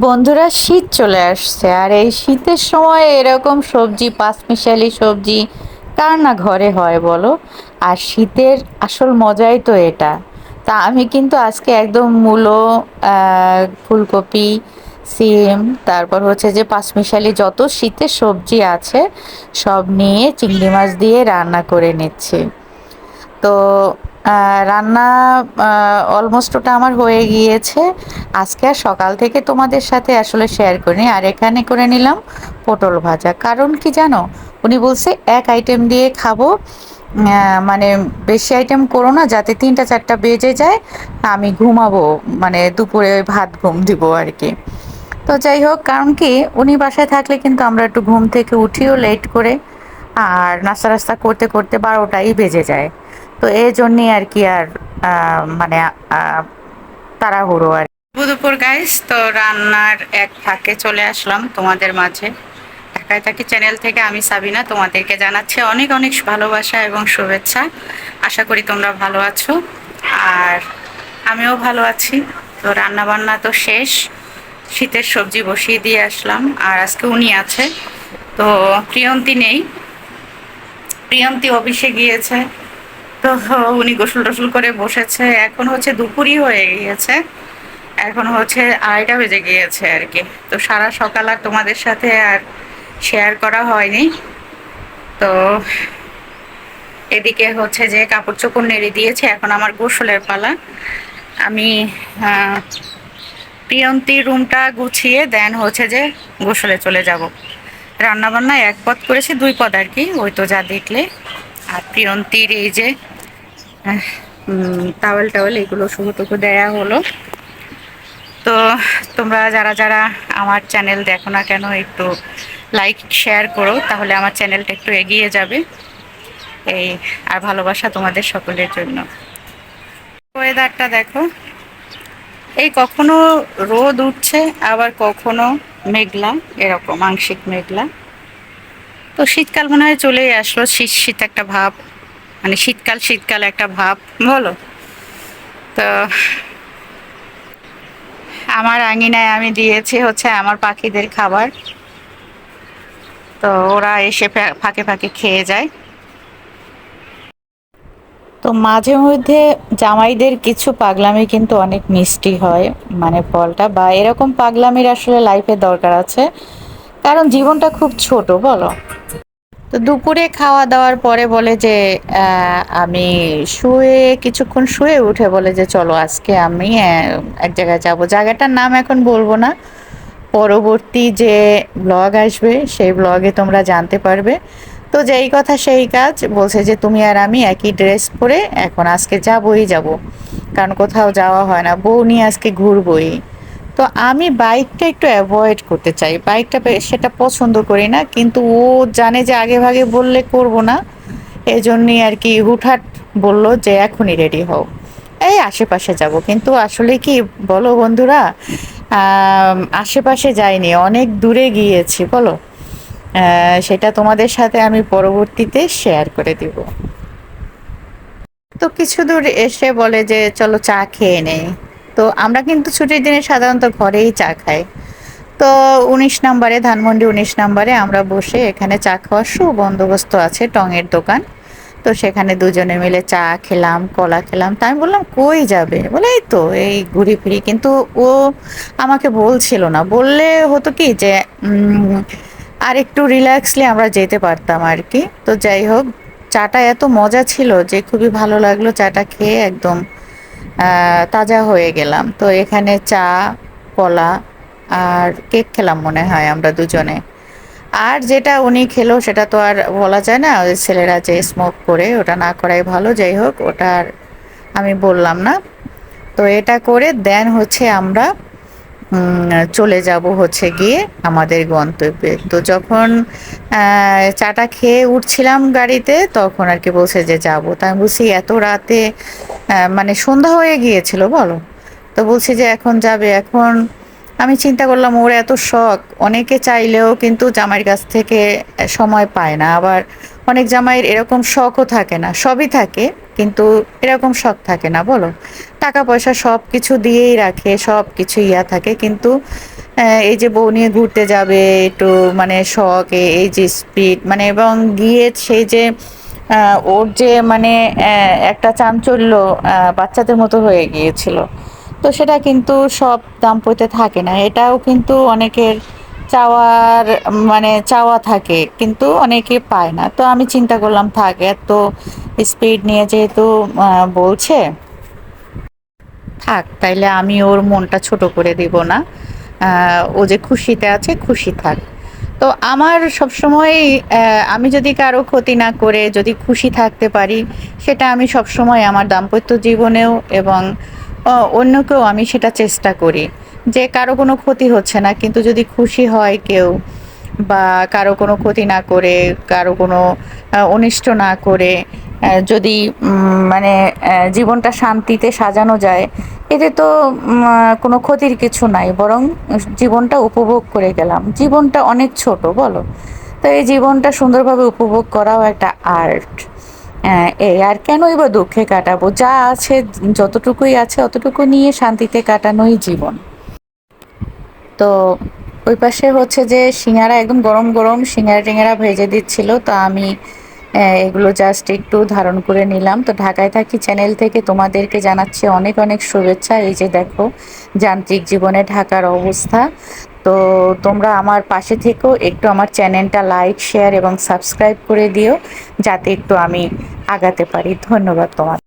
বন্ধুরা, শীত চলে আসছে, আর এই শীতের সময় এরকম সবজি, পাঁচমিশালি সবজি কার না ঘরে হয় বলো? আর শীতের আসল মজাই তো এটা। তা আমি কিন্তু আজকে একদম মূলো ফুলকপি, সিম, তারপর হচ্ছে যে পাঁচমিশালি যত শীতের সবজি আছে, সব নিয়ে চিংড়ি মাছ দিয়ে রান্না করে নিচ্ছি। তো রান্না অলমোস্ট ওটা আমার হয়ে গিয়েছে। আজকে আর সকাল থেকে তোমাদের সাথে আসলে শেয়ার করিনি, আর এখানে করে নিলাম পটল ভাজা। কারণ কি জানো, উনি বলছে এক আইটেম দিয়ে খাব মানে বেশি আইটেম করো না, যাতে তিনটা চারটা বেজে যায়, আমি ঘুমাবো মানে দুপুরে ওই ভাত ঘুম দিব আর কি। তো যাই হোক, কারণ কি, উনি বাসায় থাকলে কিন্তু আমরা একটু ঘুম থেকে উঠিও লেট করে, আর নাস্তা রাস্তা করতে করতে বারোটাই বেজে যায়। তো এই জন্যই আর কি আর মানে তাড়াহুড়ো আর দুপুর গাইস তো রান্নার এক ফাঁকে চলে আসলাম তোমাদের মাঝে। ঢাকায় থাকি চ্যানেল থেকে, আমি সাবিনা, তোমাদেরকে জানাচ্ছি অনেক অনেক ভালোবাসা এবং শুভেচ্ছা। আশা করি তোমরা ভালো আছো, আর আমিও ভালো আছি। তো রান্না বান্না তো শেষ, শীতের সবজি বসিয়ে দিয়ে আসলাম, আর আজকে উনি আছে। তো প্রিয়ন্তী নেই, প্রিয়ন্তী অফিসে গিয়েছে। তো উনি গোসল টসল করে বসেছে, এখন হচ্ছে দুপুরই হয়ে গিয়েছে। এখন হচ্ছে আড়াইটা বেজে গিয়েছে আর কি। তো সারা সকাল আর তোমাদের সাথে আর শেয়ার করা হয়নি। তো এদিকে হচ্ছে যে কাপড় চোপড় নেড়ে দিয়েছে এখন আমার গোসলের পালা। আমি আহ, প্রিয়ন্তীর রুমটা গুছিয়ে দেন হচ্ছে যে গোসলে চলে যাব। রান্না বান্না এক পদ করেছি দুই পদ আর কি ওই তো যা দেখলে। আর প্রিয়ন্তীর এই যে টাওয়েল টাওয়েল এগুলো শুভটুকু দেয়া হলো। তো তোমরা যারা যারা আমার চ্যানেল দেখো না কেন, একটু লাইক শেয়ার করো, তাহলে আমার চ্যানেলটা একটু এগিয়ে যাবে। এই, আর ভালোবাসা তোমাদের সকলের জন্য। ওয়েদারটা দেখো। এই কখনো রোদ উঠছে, আবার কখনো মেঘলা, এরকম আংশিক মেঘলা। তো শীতকাল মনে হয় চলেই আসলো, শীত শীত একটা ভাব মানে শীতকাল শীতকাল একটা ভাব, বলো? তো আমার আঙিনায় আমি দিয়েছি হচ্ছে আমার পাখিদের খাবার। তো ওরা এসে ফাঁকে ফাঁকে খেয়ে যায়। তো মাঝে মধ্যে জামাইদের কিছু পাগলামি কিন্তু অনেক মিষ্টি হয় মানে ফলটা বা এরকম পাগলামির আসলে লাইফে দরকার আছে। কারণ জীবনটা খুব ছোট, বলো। তো দুপুরে খাওয়া দাওয়ার পরে বলে যে আমি শুয়ে, কিছুক্ষণ শুয়ে উঠে বলে যে, চলো আজকে আমি এক জায়গায় যাব। জায়গাটার নাম এখন বলব না। পরবর্তী যে ব্লগ আসবে, সেই ব্লগে তোমরা জানতে পারবে। তো যেই কথা সেই কাজ, বলছে যে, তুমি আর আমি একই ড্রেস পরে এখন আজকে যাবই যাব। কারণ কোথাও যাওয়া হয় না। বউ নিয়ে আজকে ঘুরবই। তো আমি বাইকটা একটু অ্যাভয়েড করতে চাই। বাইকটা সেটা পছন্দ করি না, কিন্তু ও জানে যে আগে ভাগে বললে করব না। এই জন্যই আর কি হুটহাট বলল যে, এখনই রেডি হও। এই আশেপাশে যাব। কিন্তু আসলে কি বলো বন্ধুরা আশেপাশে যাইনি, অনেক দূরে গিয়েছি, বলো? সেটা তোমাদের সাথে আমি পরবর্তীতে শেয়ার করে দিব। তো কিছু দূর এসে বলে যে, চলো চা খেয়ে নেই। তো আমরা কিন্তু ছুটির দিনে সাধারণত ঘরেই চা খাই। তো উনিশ নম্বরে, ধানমন্ডি উনিশ নম্বরে আমরা বসে এখানে চা খাওয়ার সুবন্দোবস্ত আছে, টঙের দোকান। তো সেখানে দুজনে মিলে চা খেলাম, কলা খেলাম। তা আমি বললাম, কই যাবে? বলে, এই তো, এই ঘুরি ফিরি। কিন্তু ও আমাকে বলছিল না। বললে হতো কি যে আর একটু রিল্যাক্সলি আমরা যেতে পারতাম আর কি তো যাই হোক, চাটা এত মজা ছিল যে খুবই ভালো লাগল। চাটা খেয়ে একদম তাজা হয়ে গেলাম। তো এখানে চা, কলা আর কেক খেলাম মনে হয় আমরা দুজনে। আর যেটা উনি খেলো সেটা তো আর বলা যায় না, ওই ছেলেরা যে স্মোক করে ওটা না করাই ভালো, যাই হোক, ওটা আর আমি বললাম না। তো এটা করে দেন হচ্ছে আমরা চলে যাব হচ্ছে গিয়ে আমাদের গন্তব্যে। তো যখন চাটা খেয়ে উঠছিলাম গাড়িতে, তখন আর কি বলছে যে যাব। তা আমি বলছি, এত রাতে মানে সন্ধ্যা হয়ে গিয়েছিল, বলো? তো বলছি যে, এখন যাবে, এখন। আমি চিন্তা করলাম, ওর এত শখ, অনেকে চাইলেও কিন্তু জামাইয়ের কাছ থেকে সময় পায় না। আবার অনেক জামাইয়ের এরকম শখও থাকে না, সবই থাকে, কিন্তু এরকম শখ থাকে না, বলো? টাকা পয়সা সব কিছু দিয়েই রাখে সব কিছু ইয়া থাকে। কিন্তু এই যে বউ নিয়ে ঘুরতে যাবে, একটু মানে শখ, এই যে স্পিড মানে এবং গিয়ে সেই যে ওর যে মানে একটা চাঞ্চল্য বাচ্চাদের মতো হয়ে গিয়েছিল। তো সেটা কিন্তু সব দাম্পত্যে থাকে না। এটাও কিন্তু অনেকের চাওয়ার মানে চাওয়া থাকে, কিন্তু অনেকে পায় না। তো আমি চিন্তা করলাম, থাক, এত স্পিড নিয়ে যেহেতু বলছে থাক, তাইলে আমি ওর মনটা ছোট করে দিব না। ও যে খুশিতে আছে, খুশি থাক। তো আমার সবসময় আমি যদি কারও ক্ষতি না করে যদি খুশি থাকতে পারি, সেটা আমি সবসময় আমার দাম্পত্য জীবনেও এবং অন্যকেও আমি সেটা চেষ্টা করি। যে কারও কোনো ক্ষতি হচ্ছে না, কিন্তু যদি খুশি হয় কেউ বা কারও কোনো ক্ষতি না করে, কারও কোনো অনিষ্ট না করে যদি মানে জীবনটা শান্তিতে সাজানো যায়, এতে তো কোনো ক্ষতির কিছু নাই, বরং জীবনটা উপভোগ করে গেলাম। জীবনটা অনেক ছোট, বলো? তো এই জীবনটা সুন্দরভাবে উপভোগ করাও একটা আর্ট। এই, আর কেনই বা দুঃখে কাটাবো? যা আছে, যতটুকুই আছে, অতটুকু নিয়ে শান্তিতে কাটানোই জীবন। তো, ওই পাশে হচ্ছে যে, সিঙ্গারা একদম গরম গরম, সিঙ্গারা টিঙ্গারা ভেজে দিচ্ছিল, তো আমি এগুলো জাস্ট একটু ধারণ করে নিলাম। তো ঢাকায় থাকি চ্যানেল থেকে তোমাদেরকে জানাচ্ছি অনেক অনেক শুভেচ্ছা। এই যে দেখো, যান্ত্রিক জীবনে ঢাকার অবস্থা। তো তোমরা আমার পাশে থেকেও একটু আমার চ্যানেলটা লাইক শেয়ার এবং সাবস্ক্রাইব করে দিও, যাতে একটু আমি আগাতে পারি। ধন্যবাদ তোমার